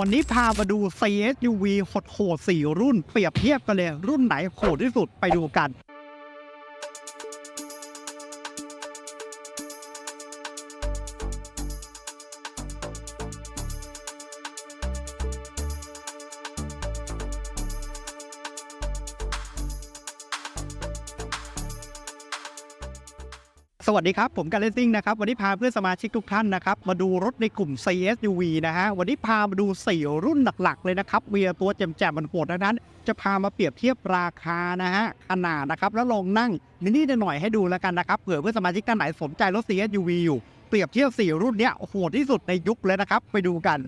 วันนี้พามาดู CSUV โหดๆ4รุ่นเปรียบเทียบกันเลย รุ่นไหนโหดที่สุดไปดูกัน สวัสดีครับ ผมการเลนซิ่งนะครับ วันนี้พาเพื่อนสมาชิกทุกท่านนะครับ มาดูรถในกลุ่ม CSUV นะฮะ วันนี้พามาดู 4 รุ่นหลักๆ เลยนะครับมีตัวแจ่มๆมันโหดดังนั้น จะพามาเปรียบเทียบราคานะฮะขนาดนะครับ แล้วลองนั่งนิดๆหน่อยให้ดูแล้วกันนะครับเผื่อเพื่อนสมาชิกท่านไหนสนใจรถ CSUV อยู่ เปรียบเทียบ 4 รุ่นเนี้ยโหดที่สุดในยุคเลยนะครับ ไปดูกัน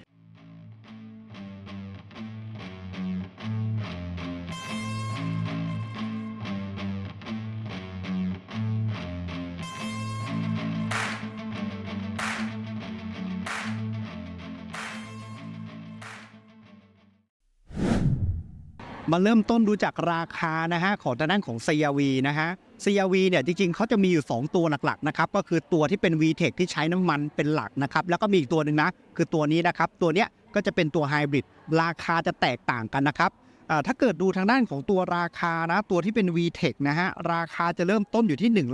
มาเริ่มต้นดูจากราคานะฮะของทางด้านของ CRV นะฮะ CRV เนี่ยจริงๆเขาจะมีอยู่ 2 ตัวหลักๆนะครับก็คือตัวที่เป็น VTEC ที่ใช้น้ำมันเป็นหลักนะครับแล้วก็มีอีกตัวหนึ่งนะคือตัวนี้นะครับตัวเนี้ยก็จะเป็นตัวไฮบริดราคาจะแตกต่างกันนะครับถ้าเกิดดูทางด้านของตัวราคานะตัวที่เป็น VTEC นะฮะราคาจะเริ่มต้นอยู่ที่ 1 4 1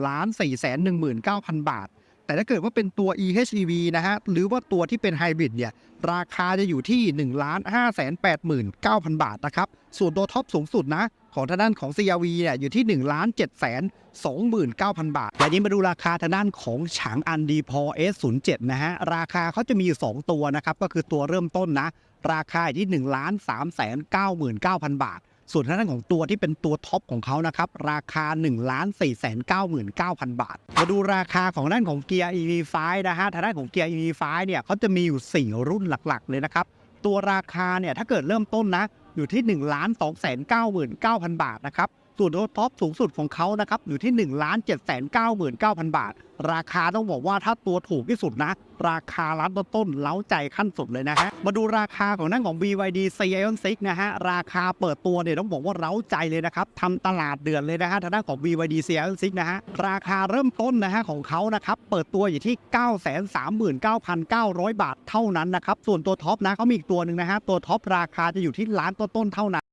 9 0 0 0 บาท แต่ถ้าเกิดว่าเป็นตัว EHEV นะฮะ หรือว่าตัวที่เป็นไฮบริดเนี่ย ราคาจะอยู่ที่ 1 5 8 9 0 0 0 บาทนะครับ ส่วนตัวท็อปสูงสุดนะ ของทางด้านของ CRV เนี่ยอยู่ที่ 1 7 2 9 0 0 0 บาทแต่นี้มาดูราคาทางด้านของฉางอันดีพอ S07 นะฮะ ราคาเขาจะมีอยู่ 2 ตัวนะครับ ก็คือตัวเริ่มต้นนะ ราคาอยู่ที่ 1 3 9 9 0 0 0 บาท ส่วนทางด้านของตัวที่เป็นตัวท็อปของเขานะครับ ราคา 1 4 9 9 0 0 0 บาท มาดูราคาของด้านของเกียร์ EV5 นะฮะทางด้านของเกียร์ EV5 เนี่ยเขาจะมีอยู่ 4 รุ่นหลักๆ เลยนะครับ ตัวราคาเนี่ยถ้าเกิดเริ่มต้นนะ อยู่ที่ 1 2 9 9 0 0 0 บาทนะครับ ส่วนตัวท็อปสูงสุดของเขานะครับอยู่ที่1 7 9 9 0 0บาท ราคาต้องบอกว่าถ้าตัวถูกที่สุดนะ ราคาร้านต้นๆเล้าใจขั้นสุดเลยนะฮะ มาดูราคาของนั่งของ BYD c i o n 6นะฮะ ราคาเปิดตัวเนี่ยต้องบอกว่าเล้าใจเลยนะครับทำตลาดเดือนเลยนะฮะทางด้านของ BYD c i o n 6นะฮะ ราคาเริ่มต้นนะฮะของเขานะครับเปิดตัวอยู่ที่ 939,900 บาทเท่านั้นนะครับส่วนตัวท็อปนะเขามีอีกตัวหนึ่งนะฮะตัวท็อปราคาจะอยู่ที่ล้านต้นๆเท่านั้น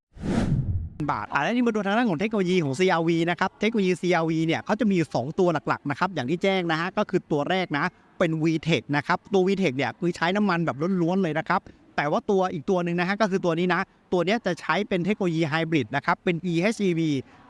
บาทอะแล้วนี่มาดูทางด้านของเทคโนโลยีของ CRV นะครับ เทคโนโลยี CRV เนี่ยเขาจะมีอยู่2ตัวหลักๆนะครับ อย่างที่แจ้งนะฮะ ก็คือตัวแรกนะ เป็น VTEC นะครับ ตัว VTEC เนี่ยคือใช้น้ำมันแบบล้วนๆเลยนะครับ แต่ว่าตัวอีกตัวหนึ่งนะฮะก็คือตัวนี้นะ ตัวนี้จะใช้เป็นเทคโนโลยีไฮบริดนะครับ เป็น EHEV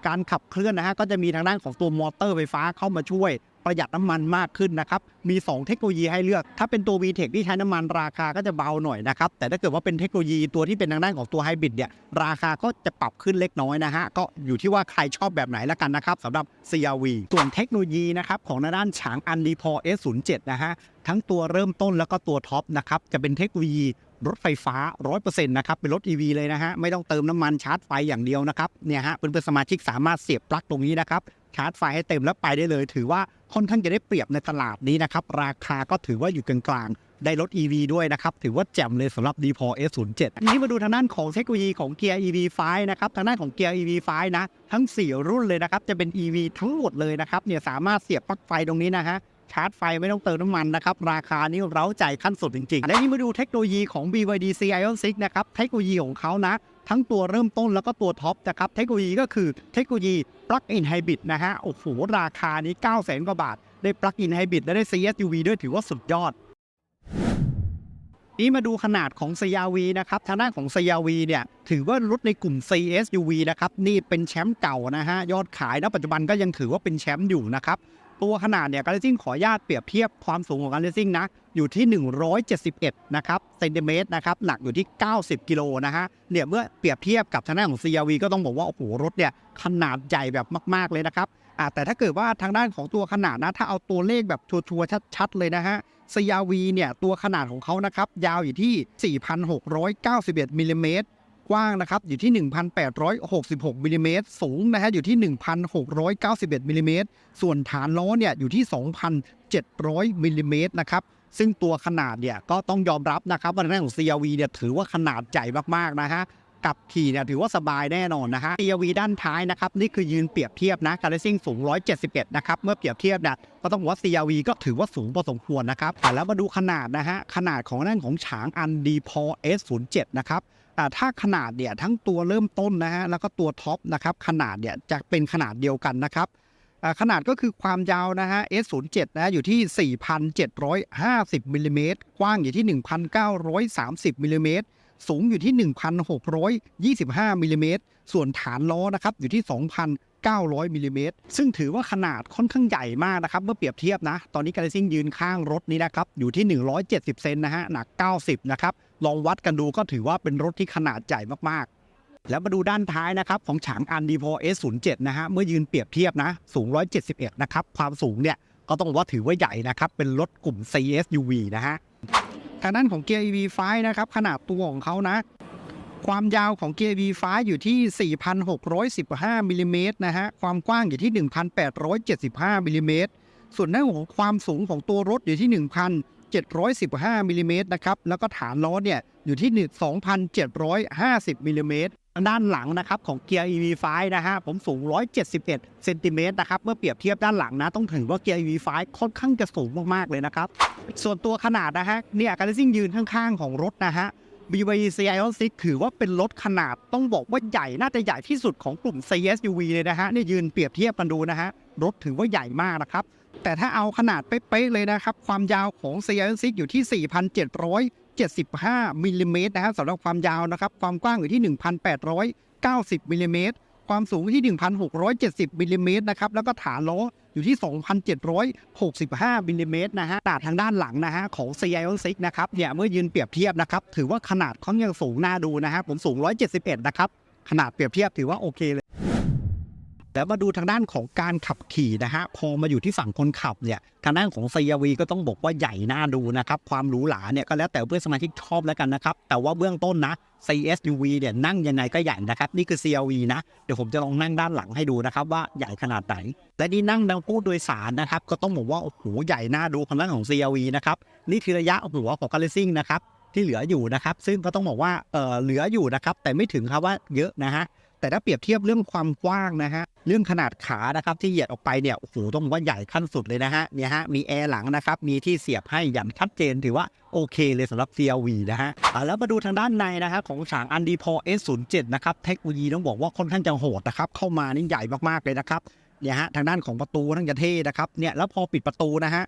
การขับเคลื่อนนะฮะก็จะมีทางด้านของตัวมอเตอร์ไฟฟ้าเข้ามาช่วยประหยัดน้ำมันมากขึ้นนะครับ มี 2 เทคโนโลยีให้เลือก ถ้าเป็นตัว VTEC ที่ใช้น้ำมันราคาก็จะเบาหน่อยนะครับ แต่ถ้าเกิดว่าเป็นเทคโนโลยีตัวที่เป็นทางด้านของตัวไฮบริดเนี่ย ราคาก็จะปรับขึ้นเล็กน้อยนะฮะ ก็อยู่ที่ว่าใครชอบแบบไหนละกันนะครับสำหรับ CRV ส่วนเทคโนโลยีนะครับของทางด้านฉางอันดีพอ S07 นะฮะ ทั้งตัวเริ่มต้นแล้วก็ตัวท็อปนะครับ จะเป็นเทคโนโลยี รถไฟฟ้า 100%นะครับ เป็นรถ EV เลยนะฮะ ไม่ต้องเติมน้ำมันชาร์จไฟอย่างเดียวนะครับ เนี่ยฮะ เพื่อนๆสมาชิกสามารถเสียบปลั๊กตรงนี้นะครับ ชาร์จไฟให้เต็มแล้วไปได้เลย ถือว่าค่อนข้างจะได้เปรียบในตลาดนี้นะครับ ราคาก็ถือว่าอยู่กลางๆ ได้รถ EV ด้วยนะครับ ถือว่าแจ่มเลยสำหรับ d p o S07 อันนี้มาดูทางด้านของเทคโนโลยีของเกียร์ EV5 นะครับ ทางด้านของเกียร์ EV5 นะ ทั้ง 4 รุ่นเลยนะครับ จะเป็น EV ทั้งหมดเลยนะครับ เนี่ยสามารถเสียบปลั๊กไฟตรงนี้นะฮะ ชาร์จไฟไม่ต้องเติมน้ำมันนะครับ ราคานี้เร้าใจขั้นสุดจริงๆ และนี่มาดูเทคโนโลยีของ BYD c i o n 6นะครับ เทคโนโลยีของเขานะ ทั้งตัวเริ่มต้นแล้วก็ตัวท็อปนะครับ เทคโนโลยีก็คือเทคโนโลยี Plug-in Hybrid นะฮะ โอ้โห ราคานี้ 9 0 0 0 0 กว่าบาท ได้ Plug-in Hybrid และได้ CSUV ด้วยถือว่าสุดยอดนี่มาดูขนาดของ CRV นะครับ ทางด้านของ CRV เนี่ย ถือว่ารถในกลุ่ม CSUV นะครับ นี่เป็นแชมป์เก่านะฮะ ยอดขายณปัจจุบันก็ยังถือว่าเป็นแชมป์อยู่นะครับ ตัวขนาดเนี่ยการเลซิ่งขออนุญาตเปรียบเทียบความสูงของการเลซิ่งนะอยู่ที่ 171 นะครับเซนติเมตรนะครับหนักอยู่ที่ 90 กิโลนะฮะเนี่ยเมื่อเปรียบเทียบกับทางด้านของ CRV ก็ต้องบอกว่า โอ้โห รถเนี่ยขนาดใหญ่แบบมาก ๆ เลยนะครับอ่าแต่ถ้าเกิดว่าทางด้านของตัวขนาดนะ ถ้าเอาตัวเลขแบบชัวร์ๆชัด ๆ เลยนะฮะ CRV เนี่ยตัวขนาดของเขานะครับยาวอยู่ที่ 4,691มิลลิเมตร กว้างนะครับอยู่ที่ 1,866มิลลิเมตรสูงนะฮะอยู่ที่ 1,691มิลลิเมตรส่วนฐานล้อเนี่ยอยู่ที่ 2,700มิลลิเมตรนะครับซึ่งตัวขนาดเนี่ยก็ต้องยอมรับนะครับว่าในเรื่องของ CRV เนี่ยถือว่าขนาดใหญ่มากๆนะฮะกับขี่เนี่ยถือว่าสบายแน่นอนนะฮะ CRV ด้านท้ายนะครับ นี่คือยืนเปรียบเทียบนะการซิ่งสูง 171 นะครับ เมื่อเปรียบเทียบเนี่ยก็ต้องบอกว่า CRV ก็ถือว่าสูงพอสมควรนะครับอ่แล้วมาดูขนาดนะฮะ ขนาดของนั่นของฉางอันดีพอ S07 นะครับ ถ้าขนาดเนี่ยทั้งตัวเริ่มต้นนะฮะแล้วก็ตัวท็อปนะครับขนาดเนี่ยจะเป็นขนาดเดียวกันนะครับขนาดก็คือความยาวนะฮะ S07 นะอยู่ที่ 4,750มิลลิเมตรกว้างอยู่ที่ 1,930มิลลิเมตรสูงอยู่ที่ 1,625มิลลิเมตรส่วนฐานล้อนะครับอยู่ที่ 900มิลลิเมตรซึ่งถือว่าขนาดค่อนข้างใหญ่มากนะครับ เมื่อเปรียบเทียบนะ ตอนนี้การซิ่งยืนข้างรถนี้นะครับ อยู่ที่ 170 เซนนะฮะ หนัก 90 นะครับ ลองวัดกันดูก็ถือว่าเป็นรถที่ขนาดใหญ่มากๆ แล้วมาดูด้านท้ายนะครับ ของฉางอันดีพอ S07 นะฮะ เมื่อยืนเปรียบเทียบนะ สูง 171 นะครับ ความสูงเนี่ย ก็ต้องว่าถือว่าใหญ่นะครับ เป็นรถกลุ่ม CSUV นะฮะ ทางด้านของเกียร์ EV5 นะครับ ขนาดตัวของเขานะ ความยาวของเกียร์ EV5 อยู่ที่ 4,615มิลลิเมตรนะฮะ ความกว้างอยู่ที่ 1,875มิลลิเมตร ส่วนด้านของความสูงของตัวรถอยู่ที่ 1,715มิลลิเมตรนะครับ แล้วก็ฐานล้อเนี่ยอยู่ที่ 2,750มิลลิเมตรด้านหลังนะครับของเกียร์ EV5 นะฮะผมสูง 171เซนติเมตรนะครับ เมื่อเปรียบเทียบด้านหลังนะ ต้องถือว่าเกียร์ EV5 ค่อนข้างจะสูงมาก ๆ เลยนะครับ ส่วนตัวขนาดนะฮะเนี่ยการซิ่งยืนข้าง ๆ ของรถนะฮะ BYD CIO 6ถือว่าเป็นรถขนาดต้องบอกว่าใหญ่น่าจะใหญ่ที่สุดของกลุ่ม CSUV เลยนะฮะเนี่ยยืนเปรียบเทียบกันดูนะฮะรถถือว่าใหญ่มากนะครับ แต่ถ้าเอาขนาดเป๊ะๆเลยนะครับ ความยาวของ CIO 6อยู่ที่ 4,775มิลลิเมตรนะฮะสำหรับความยาวนะครับ ความกว้างอยู่ที่ 1,890มิลลิเมตร ความสูงที่ 1,670มิลลิเมตรนะครับ แล้วก็ฐานล้ออยู่ที่ 2,765มิลลิเมตรนะฮะขนาดทางด้านหลังนะฮะของ CIO 6นะครับ เนี่ยเมื่อยืนเปรียบเทียบนะครับ ถือว่าขนาดค่อนข้างสูงน่าดูนะฮะ ผมสูง 171 นะครับ ขนาดเปรียบเทียบถือว่าโอเคเลย แล้วมาดูทางด้านของการขับขี่นะฮะพอมาอยู่ที่ฝั่งคนขับเนี่ยทางด้านของ CRV ก็ต้องบอกว่าใหญ่น่าดูนะครับความหรูหราเนี่ยก็แล้วแต่เพื่อนสมาชิกชอบแล้วกันนะครับแต่ว่าเบื้องต้นนะ CSUV เนี่ยนั่งยังไงก็ใหญ่นะครับนี่คือ CRV นะเดี๋ยวผมจะลองนั่งด้านหลังให้ดูนะครับว่าใหญ่ขนาดไหน และนี่นั่งดังผู้โดยสารนะครับก็ต้องบอกว่าโอ้โหใหญ่น่าดูทางด้านของ CRV นะครับนี่คือระยะหัวของการเลซิ่งนะครับที่เหลืออยู่นะครับซึ่งก็ต้องบอกว่าเออเหลืออยู่นะครับแต่ไม่ถึงครับว่าเยอะนะฮะแต่ถ้าเปรียบเทียบเรื่องความกว้างนะฮะ เรื่องขนาดขานะครับที่เหยียดออกไปเนี่ยโอ้โหต้องว่าใหญ่ขั้นสุดเลยนะฮะเนี่ยฮะมีแอร์หลังนะครับมีที่เสียบให้อย่างชัดเจนถือว่าโอเคเลยสำหรับ CRV นะฮะอะแล้วมาดูทางด้านในนะฮะของฉางอันดีพอ S07 นะครับเทคโนโลยีต้องบอกว่าค่อนข้างจะโหดนะครับเข้ามานี่ใหญ่มากๆเลยนะครับเนี่ยฮะทางด้านของประตูทั้งจะเท่นะครับเนี่ยแล้วพอปิดประตูนะฮะ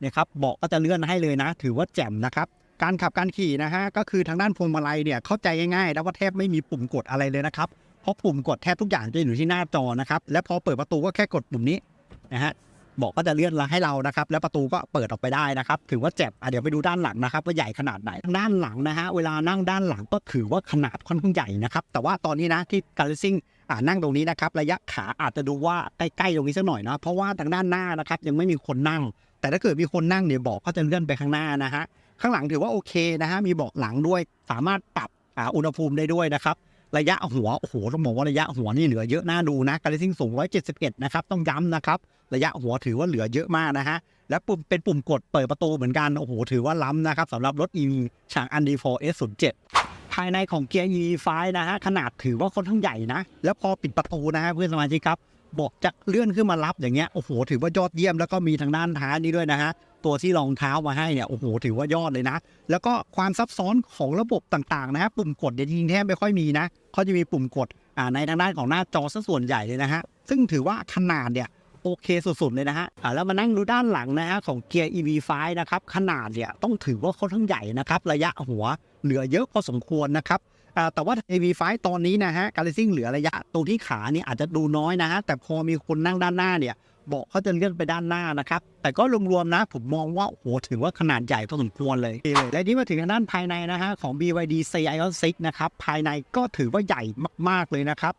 เนี่ยครับเบาะก็จะเลื่อนให้เลยนะ ถือว่าแจ่มนะครับการขับการขี่นะฮะก็คือทางด้านพวงมาลัยเนี่ยเข้าใจง่ายๆนะว่าแทบไม่มีปุ่มกดอะไรเลยนะครับ เพราะปุ่มกดแทบทุกอย่างจะอยู่ที่หน้าจอนะครับ และพอเปิดประตูก็แค่กดปุ่มนี้นะฮะบอกก็จะเลื่อนให้เรานะครับ แล้วประตูก็เปิดออกไปได้นะครับ ถือว่าแจ่มอะเดี๋ยวไปดูด้านหลังนะครับ ว่าใหญ่ขนาดไหนด้านหลังนะฮะเวลานั่งด้านหลังก็ถือว่าขนาดค่อนข้างใหญ่นะครับ แต่ว่าตอนนี้นะที่การซิ่งนั่งตรงนี้นะครับ ระยะขาอาจจะดูว่าใกล้ๆตรงนี้สักหน่อยนะเพราะว่าทางด้านหน้านะครับยังไม่มีคนนั่ง แต่ถ้าเกิดมีคนนั่งเนี่ยบอกก็จะเลื่อนไปข้างหน้านะฮะข้างหลังถือว่าโอเคนะฮะมีเบาะหลังด้วย สามารถปรับอ่าอุณหภูมิได้ด้วยนะครับ ระยะหัว โอ้โหต้องบอกว่าระยะหัวนี่เหลือเยอะน่าดูนะการซิ่งสูง 171 นะครับ ต้องย้ำนะครับ ระยะหัวถือว่าเหลือเยอะมากนะฮะ และปุ่มเป็นปุ่มกดเปิดประตูเหมือนกัน โอ้โห ถือว่าล้ำนะครับสำหรับรถ EV ฉางอันดีโฟ S07 ภายในของเกียร์ E5 นะฮะ ขนาดถือว่าค่อนข้างใหญ่นะ แล้วพอปิดประตูนะฮะเพื่อนสมาชิกครับ บอกจะเลื่อนขึ้นมารับอย่างเงี้ยโอ้โหถือว่ายอดเยี่ยมแล้วก็มีทางด้านท้ายนี้ด้วยนะฮะตัวที่รองเท้ามาให้เนี่ยโอ้โหถือว่ายอดเลยนะ แล้วก็ความซับซ้อนของระบบต่างๆนะฮะปุ่มกดเนี่ยจริงๆแทบไม่ค่อยมีนะเขาจะมีปุ่มกดอ่าในทางด้านของหน้าจอซะส่วนใหญ่เลยนะฮะซึ่งถือว่าขนาดเนี่ยโอเคสุดๆเลยนะฮะอ่าแล้วมานั่งดูด้านหลังนะฮะของเกียร์ EV5 นะครับขนาดเนี่ยต้องถือว่าค่อนข้างใหญ่นะครับระยะหัวเหลือเยอะพอสมควรนะครับ แต่ว่า AV5 ตอนนี้นะฮะการซิ่งเหลือระยะตรงที่ขาเนี่ยอาจจะดูน้อยนะฮะแต่พอมีคนนั่งด้านหน้าเนี่ยบาะเขาจะเลื่อนไปด้านหน้านะครับ แต่ก็รวมๆนะ ผมมองว่าโอ้โหถือว่าขนาดใหญ่พอสมควรเลยและนี่มาถึงด้านภายในนะฮะของ BYD CIO 6นะครับ ภายในก็ถือว่าใหญ่มากๆเลยนะครับ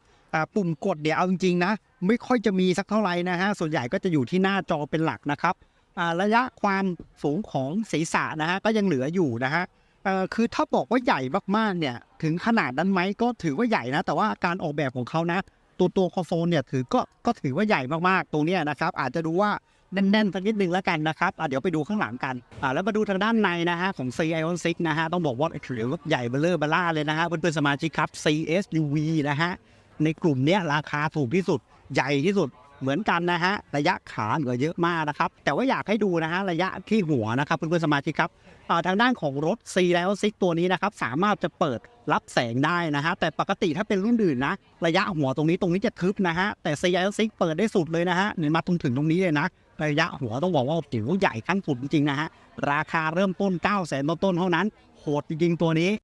ปุ่มกดเนี่ยวเอาจริงๆนะ ไม่ค่อยจะมีสักเท่าไหร่นะฮะ ส่วนใหญ่ก็จะอยู่ที่หน้าจอเป็นหลักนะครับระยะความสูงของศีรษะนะฮะก็ยังเหลืออยู่นะฮะ เอ่อคือถ้าบอกว่าใหญ่มากๆเนี่ย ถึงขนาดนั้นไหมก็ถือว่าใหญ่นะ แต่ว่าการออกแบบของเขานะ ตัวตัวคอนโซลเนี่ยถือก็ก็ถือว่าใหญ่มากๆตรงเนี้ยนะครับ อาจจะดูว่าแน่นๆสักนิดนึงแล้วกันนะครับอะเดี๋ยวไปดูข้างหลังกันอะแล้วมาดูทางด้านในนะฮะของ C Ion 6นะฮะต้องบอกว่าถือว่าใหญ่เบลเลอร์เบล่าเลยนะฮะเพื่อนๆสมาชิกครับ CSUV นะฮะในกลุ่มเนี้ยราคาถูกที่สุดใหญ่ที่สุด เหมือนกันนะฮะระยะขาเหลือเยอะมากนะครับ แต่ว่าอยากให้ดูนะฮะระยะที่หัวนะครับเพื่อนๆสมาชิกครับทางด้านของรถ C แล้วซิกตัวนี้นะครับสามารถจะเปิดรับแสงได้นะฮะแต่ปกติถ้าเป็นรุ่นอื่นนะ ระยะหัวตรงนี้ตรงนี้จะทึบนะฮะแต่ C แล้วซิกเปิดได้สุดเลยนะฮะเนี่ยมาตรงถึงตรงนี้เลยนะระยะหัวต้องบอกว่าจิ๋วใหญ่ขั้นสุดจริงๆนะฮะราคาเริ่มต้น9 0 0 0 0 0ต้นเท่านั้นโหดจริงๆตัวนี้